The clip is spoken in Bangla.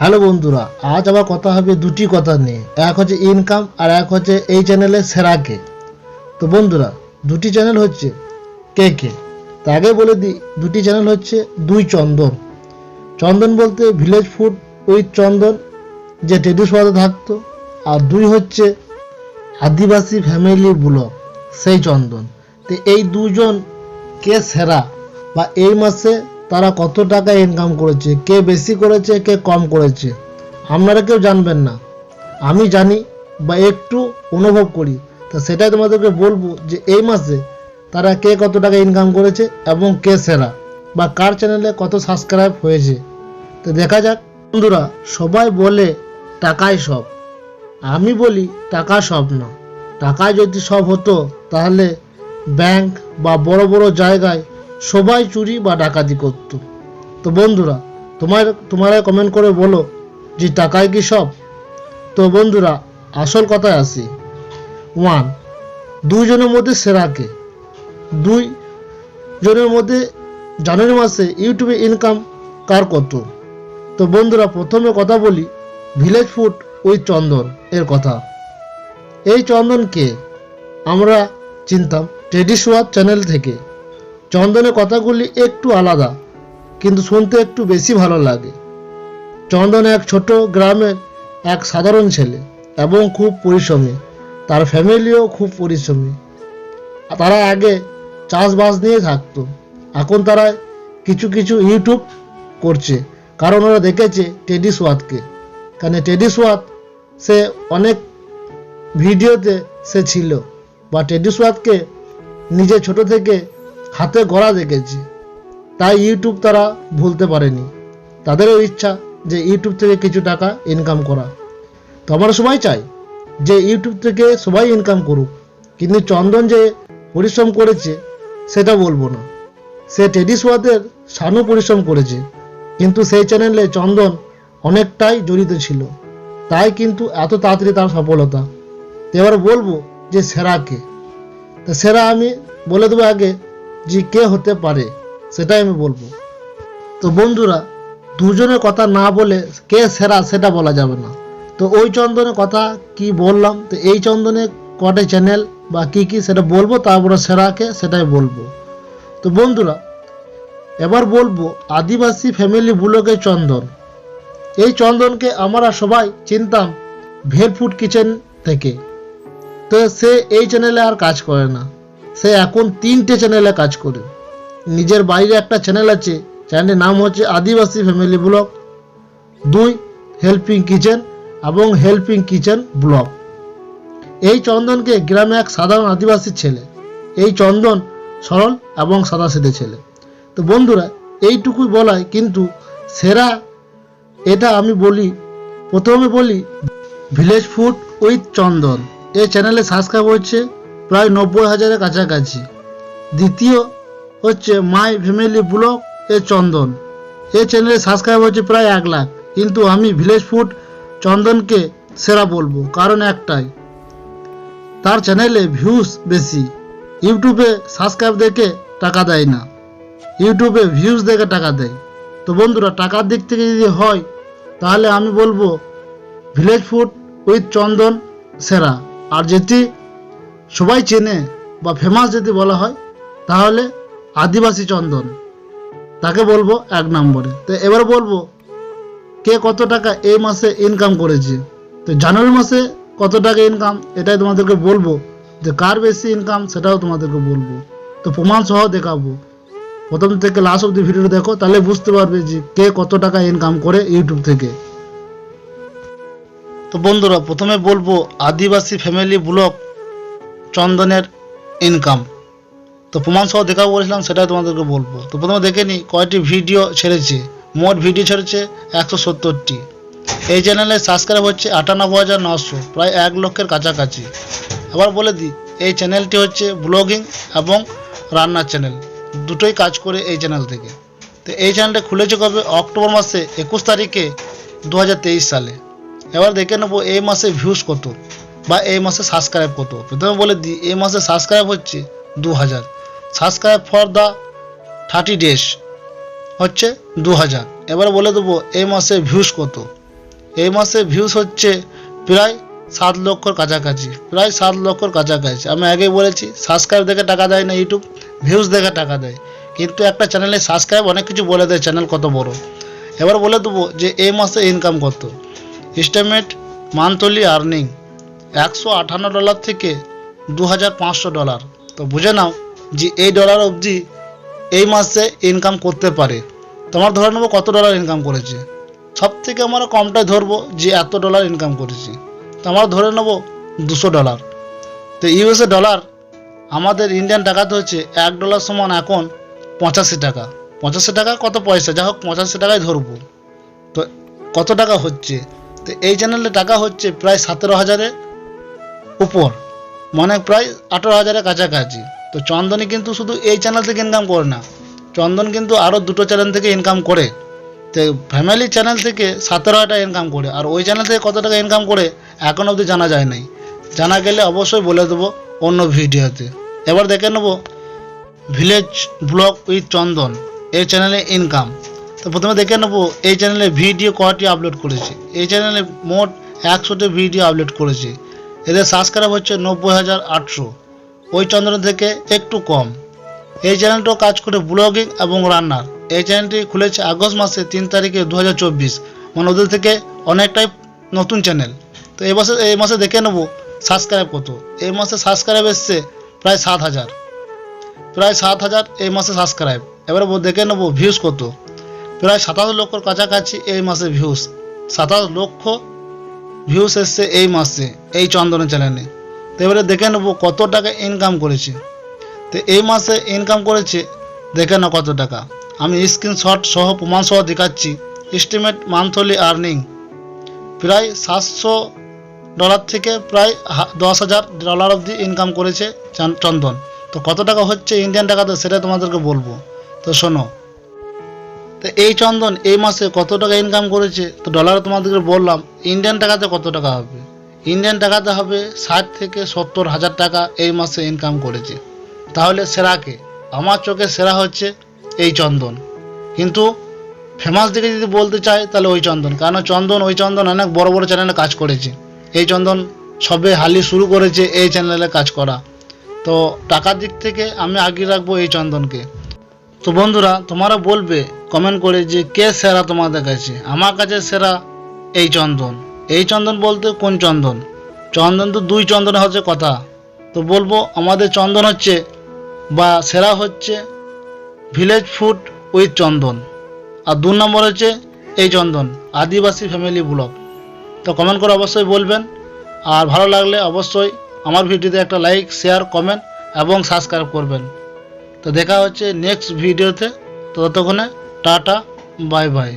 হ্যালো বন্ধুরা, আজ আবার কথা হবে দুটি কথা নিয়ে। এক হচ্ছে ইনকাম আর এক হচ্ছে এই চ্যানেলের সেরাকে। তো বন্ধুরা, দুটি চ্যানেল হচ্ছে কে কে? তার আগে বলে দিই, দুটি চ্যানেল হচ্ছে দুই চন্দন। চন্দন বলতে ভিলেজ ফুড উইথ চন্দন, যে টেডি সোয়াদে থাকতো। আর দুই হচ্ছে আদিবাসী ফ্যামিলি ব্লগ সেই চন্দন। তো এই দুজন কে সেরা বা এই মাসে তারা কত টাকা ইনকাম করেছে, কে বেশি করেছে, কে কম করেছে, আপনারা কেউ জানবেন না। আমি জানি বা একটু অনুভব করি, তা সেটাই তোমাদেরকে বলব যে এই মাসে তারা কে কত টাকা ইনকাম করেছে এবং কে সেরা বা কার চ্যানেলে কত সাবস্ক্রাইব হয়েছে। তো দেখা যাক, বন্ধুরা, সবাই বলে টাকাই সব। আমি বলি টাকা সব না। টাকা যদি সব হতো, তাহলে ব্যাংক বা বড় বড় জায়গায় সবাই চুরি বা ডাকাতি করতো। তো বন্ধুরা, তোমার, তোমরা কমেন্ট করে বলো যে টাকায় কি সব? তো বন্ধুরা, আসল কথায় আসি। ওয়ান দুইজনের মধ্যে সেরাকে দুই জনের মধ্যে জানুয়ারি মাসে ইউটিউবে ইনকাম কার কত? তো বন্ধুরা, প্রথমে কথা বলি ভিলেজ ফুড উইথ চন্দন এর কথা। এই চন্দনকে আমরা চিনতাম টেডি সোয়াদ চ্যানেল থেকে। চন্দনের কথাগুলি একটু আলাদা, কিন্তু শুনতে একটু বেশি ভালো লাগে। চন্দন এক ছোট গ্রামের এক সাধারণ ছেলে এবং খুব পরিশ্রমী। তার ফ্যামিলিও খুব পরিশ্রমী। তারা আগে চাষবাস নিয়ে থাকতো। এখন তারা কিছু কিছু ইউটিউব করছে, কারণ ওরা দেখেছে টেডি সোয়াদকে। কারণ টেডি সোয়াদ, সে অনেক ভিডিওতে সে ছিল, বা টেডি সোয়াদকে নিজে ছোট থেকে হাতে গড়া দেখেছি। তাই ইউটিউব তারা ভুলতে পারেনি। তাদেরও ইচ্ছা যে ইউটিউব থেকে কিছু টাকা ইনকাম করা। তো আমরা সবাই চাই যে ইউটিউব থেকে সবাই ইনকাম করুক। কিন্তু চন্দন যে পরিশ্রম করেছে, সেটা বলব না। সে টেডি সোয়াদের সানু পরিশ্রম করেছে। কিন্তু সেই চ্যানেলে চন্দন অনেকটাই জড়িত ছিল। তাই কিন্তু এত তাড়াতাড়ি তার সফলতা। এবার বলব যে সেরাকে। তা সেরা আমি বলে দেবো আগে যে কে হতে পারে, সেটাই আমি বলব। তো বন্ধুরা, দুজনের কথা না বলে কে সেরা সেটা বলা যাবে না। তো ওই চন্দনের কথা কি বললাম? তো এই চন্দনে কটে চ্যানেল বা কি কি সেটা বলব, তারপরে সেরাকে সেটাই বলব। তো বন্ধুরা, এবার বলব আদিবাসী ফ্যামিলি ব্লগের চন্দন। এই চন্দনকে আমরা সবাই চিনতাম ভেলফুড কিচেন থেকে। তো সে এই চ্যানেলে আর কাজ করে না। সে এখন তিনটে চ্যানেলে কাজ করে। নিজের বাইরে একটা চ্যানেল আছে, চ্যানেলের নাম হচ্ছে আদিবাসী ফ্যামিলি ব্লগ। দুই, হেল্পিং কিচেন এবং হেল্পিং কিচেন ব্লগ। এই চন্দনকে গ্রামে এক সাধারণ আদিবাসী ছেলে, এই চন্দন সরল এবং সাদাসিধে ছেলে। তো বন্ধুরা, এইটুকুই বলাই কিন্তু সেরা, এটা আমি বলি, প্রথমে বলি, ভিলেজ ফুড উইথ চন্দন। এই চ্যানেলে সাবস্ক্রাইব হচ্ছে প্রায় নব্বই হাজারের কাছাকাছি। দ্বিতীয় হচ্ছে মাই ফ্যামিলি ব্লগ এ চন্দন। এ চ্যানেলে সাবস্ক্রাইব হচ্ছে প্রায় এক লাখ। কিন্তু আমি ভিলেজ ফুড চন্দনকে সেরা বলব, কারণ একটাই। তার চ্যানেলে ভিউজ বেশি। ইউটিউবে সাবস্ক্রাইব দেখে টাকা দেয় না। ইউটিউবে ভিউজ দেখে টাকা দেয়। তো বন্ধুরা, টাকার দিক থেকে যদি হয়, তাহলে আমি বলব ভিলেজ ফুড উইথ চন্দন সেরা। আর যেটি সবাই চেনে বা ফেমাস যদি বলা হয়, তাহলে আদিবাসী চন্দন, তাকে বলব এক নম্বরে। তো এবার বলব, কে কত টাকা এই মাসে ইনকাম করেছে? তো জানুয়ারি মাসে কত টাকা ইনকাম এটাই তোমাদেরকে বলব। যে কার বেশি ইনকাম সেটাও তোমাদেরকে বলব। তো প্রমাণ সহ দেখাবো। প্রথম থেকে লাস্ট অব্দি ভিডিওটা দেখো, তাহলে বুঝতে পারবে যে কে কত টাকা ইনকাম করে ইউটিউব থেকে। তো বন্ধুরা, প্রথমে বলব, আদিবাসী ফ্যামিলি ব্লগ চন্দনের ইনকাম তো প্রমাণ সহ দেখাবো বলেছিলাম, সেটাই তোমাদেরকে বলব। তো প্রথমে দেখে নিই কয়টি ভিডিও ছেড়েছে। মোট ভিডিও ছেড়েছে একশো সত্তরটি। এই চ্যানেলে সাবস্ক্রাইব হচ্ছে আটানব্বই হাজার নশো, প্রায় এক লক্ষের কাছাকাছি। আবার বলে দিই, এই চ্যানেলটি হচ্ছে ব্লগিং এবং রান্নার চ্যানেল দুটোই কাজ করে এই চ্যানেল থেকে। তো এই চ্যানেলটা খুলেছে কবে? অক্টোবর মাসে একুশ তারিখে দু হাজার তেইশ সালে। এবার দেখে নেব এই মাসে ভিউজ কত। বা এই মাসে সাবস্ক্রাইব কত? প্রথমে বলে দিই এই মাসে সাবস্ক্রাইব হচ্ছে দু হাজার subscribe for the thirty days হচ্ছে দু হাজার এবার বলে দেবো, এই মাসে ভিউজ কত? এই মাসে ভিউজ হচ্ছে প্রায় সাত লক্ষর কাছাকাছি, প্রায় সাত লক্ষর কাছাকাছি। আমি আগেই বলেছি সাবস্ক্রাইব দেখে টাকা দেয় না ইউটিউব ভিউজ দেখে টাকা দেয়। কিন্তু একটা চ্যানেলে সাবস্ক্রাইব অনেক কিছু বলে দেয় চ্যানেল কত বড়। এবার বলে দেবো যে, এই মাসে ইনকাম কত? এস্টিমেট মান্থলি আর্নিং একশো আটান্ন ডলার থেকে দু হাজার পাঁচশো ডলার। তো বুঝে নাও যে এই ডলার অবধি এই মাসে ইনকাম করতে পারে। তোমার ধরে নেব কত ডলার ইনকাম করেছে? সব থেকে আমরা কমটাই ধরবো যে এত ডলার ইনকাম করেছি। তো আমরা ধরে নেব দুশো ডলার। তো ইউএসএ ডলার আমাদের ইন্ডিয়ান টাকাতে হচ্ছে এক ডলার সমান এখন পঁচাশি টাকা। পঁচাশি টাকা কত পয়সা? যা হোক, পঁচাশি টাকায় ধরবো। তো কত টাকা হচ্ছে? তো এই চ্যানেলে টাকা হচ্ছে প্রায় সতেরো হাজারের উপর। মানে প্রায় আঠারো হাজারের কাছাকাছি। তো চন্দনী কিন্তু শুধু এই চ্যানেল থেকে ইনকাম করে না, চন্দন কিন্তু আরও দুটো চ্যানেল থেকে ইনকাম করে। তো ফ্যামিলি চ্যানেল থেকে সতেরো হাজার টাকা ইনকাম করে, আর ওই চ্যানেল থেকে কত টাকা ইনকাম করে, এখন অবধি জানা যায় নাই। জানা গেলে অবশ্যই বলে দেবো অন্য ভিডিওতে। এবার দেখে নেব ভিলেজ ব্লগ উইথ চন্দন, এই চ্যানেলে ইনকাম তো প্রথমে দেখে নেব এই চ্যানেলে ভিডিও কটি আপলোড করেছে। এই চ্যানেলে মোট একশোটি ভিডিও আপলোড করেছে। এদের সাবস্ক্রাইব হচ্ছে নব্বই হাজার আটশো। ওই চন্দ্র থেকে একটু কম। এই চ্যানেলটাও কাজ করে ব্লগিং এবং রান্নার। এই চ্যানেলটি খুলেছে আগস্ট মাসে তিন তারিখে দু হাজার চব্বিশ। মানে ওদের থেকে অনেকটাই নতুন চ্যানেল তো এই মাসে এই মাসে দেখে নেব সাবস্ক্রাইব কত। এই মাসে সাবস্ক্রাইব এসছে প্রায় সাত হাজার। প্রায় সাত হাজার এই মাসে সাবস্ক্রাইব এবারে দেখে নেব ভিউজ কত। প্রায় সাতাশ লক্ষর কাছাকাছি এই মাসে ভিউজ সাতাশ লক্ষ ভিউজ এসছে এই মাসে, এই চন্দনের চ্যানেলে তো এবারে দেখে নেব কত টাকা ইনকাম করেছে। তো এই মাসে ইনকাম করেছে, দেখে না কত টাকা। আমি স্ক্রিনশট সহ প্রমাণ সহ দেখাচ্ছি এস্টিমেট মান্থলি আর্নিং প্রায় সাতশো ডলার থেকে প্রায় দশ হাজার ডলার অবধি ইনকাম করেছে চান- চন্দন। তো কত টাকা হচ্ছে ইন্ডিয়ান টাকাতে সেটা তোমাদেরকে বলব। তো শোনো তো এই চন্দন এই মাসে কত টাকা ইনকাম করেছে? তো ডলারে তোমাদেরকে বললাম ইন্ডিয়ান টাকাতে কত টাকা হবে? ইন্ডিয়ান টাকাতে হবে ষাট থেকে সত্তর হাজার টাকা এই মাসে ইনকাম করেছে। তাহলে সেরাকে আমার চোখে সেরা হচ্ছে এই চন্দন। কিন্তু ফেমাস দিকে যদি বলতে চাই, তাহলে ওই চন্দন। কারণ চন্দন, ওই চন্দন অনেক বড় বড় চ্যানেলে কাজ করেছে। এই চন্দন সবে হালি শুরু করেছে এই চ্যানেলে কাজ করা। তো টাকার দিক থেকে আমি আগে রাখব এই চন্দনকে। তো বন্ধুরা, তোমরা বলবে কমেন্ট করে যে, কে সেরা তোমাদের কাছে? আমার কাছে সেরা এই চন্দন। এই চন্দন বলতে কোন চন্দন? চন্দন তো দুই চন্দন হচ্ছে কথা। তো বলব, আমাদের চন্দন হচ্ছে বা সেরা হচ্ছে ভিলেজ ফুড উইথ চন্দন। আর দু নম্বর হচ্ছে এই চন্দন, আদিবাসী ফ্যামিলি ব্লগ তো কমেন্ট করে অবশ্যই বলবেন। আর ভালো লাগলে অবশ্যই আমার ভিডিওতে একটা লাইক শেয়ার কমেন্ট এবং সাবস্ক্রাইব করবেন। তো দেখা হচ্ছে নেক্সট ভিডিওতে ততক্ষণে টাটা বাই বাই।